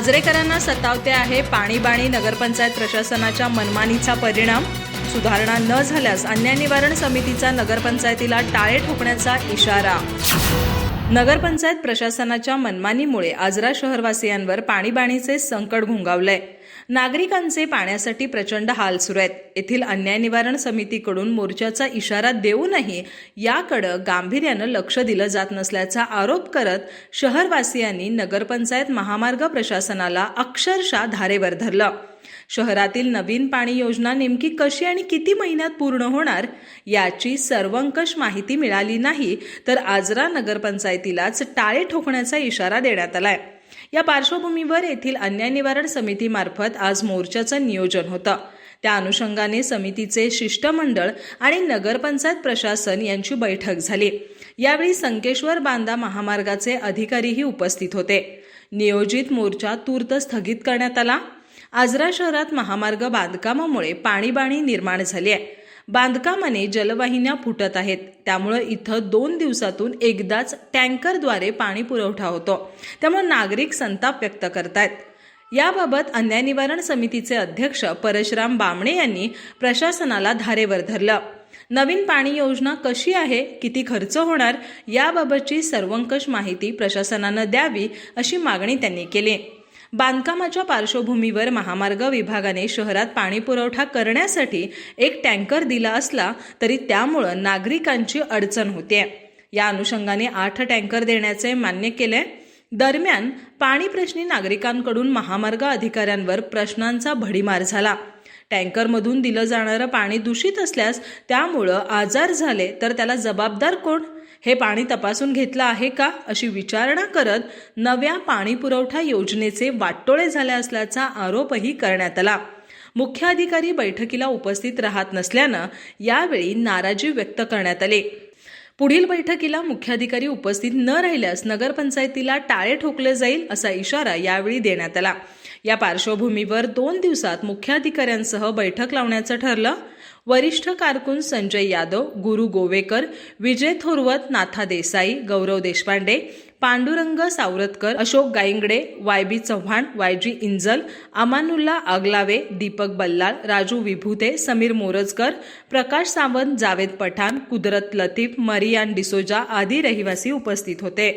आजरेकरांना सतावते आहे पाणीबाणी नगरपंचायत प्रशासनाच्या मनमानीचा परिणाम. सुधारणा न झाल्यास अन्याय निवारण समितीचा नगरपंचायतीला टाळे ठोकण्याचा इशारा. नगरपंचायत प्रशासनाच्या मनमानीमुळे आजरा शहरवासियांवर पाणीबाणीचे संकट घोंगावलंय. नागरिकांचे पाण्यासाठी प्रचंड हाल सुरू आहेत. येथील अन्याय निवारण समितीकडून मोर्चाचा इशारा देऊनही याकडं गांभीर्यानं लक्ष दिलं जात नसल्याचा आरोप करत शहरवासियांनी नगरपंचायत महामार्ग प्रशासनाला अक्षरशः धारेवर धरलं. शहरातील नवीन पाणी योजना नेमकी कशी आणि किती महिन्यात पूर्ण होणार याची सर्वंकष माहिती मिळाली नाही तर आजरा नगरपंचायतीलाच टाळे ठोकण्याचा इशारा देण्यात आलाय. या पार्श्वभूमीवर येथील अन्याय निवारण समितीमार्फत आज मोर्चाचं नियोजन होतं. त्या अनुषंगाने समितीचे शिष्टमंडळ आणि नगरपंचायत प्रशासन यांची बैठक झाली. यावेळी संकेश्वर बांदा महामार्गाचे अधिकारीही उपस्थित होते. नियोजित मोर्चा तूर्त स्थगित करण्यात आला. आजरा शहरात महामार्ग बांधकामामुळे पाणीबाणी निर्माण झाली आहे. बांधकामाने जलवाहिन्या फुटत आहेत. त्यामुळं इथं दोन दिवसातून एकदाच टँकरद्वारे पाणी पुरवठा होतो. त्यामुळे नागरिक संताप व्यक्त करतायत. याबाबत अन्याय निवारण समितीचे अध्यक्ष परशुराम बामणे यांनी प्रशासनाला धारेवर धरलं. नवीन पाणी योजना कशी आहे? किती खर्च होणार? याबाबतची सर्वंकष माहिती प्रशासनानं द्यावी अशी मागणी त्यांनी केली. बांधकामाच्या पार्श्वभूमीवर महामार्ग विभागाने शहरात पाणी पुरवठा करण्यासाठी एक टँकर दिला असला तरी त्यामुळं नागरिकांची अडचण होते. या अनुषंगाने आठ टँकर देण्याचे मान्य केले. दरम्यान पाणी प्रश्नी नागरिकांकडून महामार्ग अधिकाऱ्यांवर प्रश्नांचा भडीमार झाला. टँकरमधून दिलं जाणारं पाणी दूषित असल्यास त्यामुळं आजार झाले तर त्याला जबाबदार कोण? हे पाणी तपासून घेतलं आहे का अशी विचारणा करत नव्या पाणी पुरवठा योजनेचे वाटोळे झाले असल्याचा आरोपही करण्यात आला. मुख्याधिकारी बैठकीला उपस्थित राहत नसल्यानं यावेळी नाराजी व्यक्त करण्यात आली. पुढील बैठकीला मुख्याधिकारी उपस्थित न राहिल्यास नगरपंचायतीला टाळे ठोकले जाईल असा इशारा यावेळी देण्यात आला. या पार्श्वभूमीवर दोन दिवसात मुख्याधिकाऱ्यांसह बैठक लावण्याचं ठरलं. वरिष्ठ कारकून संजय यादव गुरु Govekar Vijay Thorwat Natha Desai Gaurav Deshpande Pandurang Savratkar Ashok Gayangade Y B Chavan Y G Injal Amanulla Aglave Deepak Ballal Raju Vibhute Sameer Morajkar Prakash Sawant Javed Pathan Kudrat Latif Mariyan D'Souza आदी रहिवासी उपस्थित होते.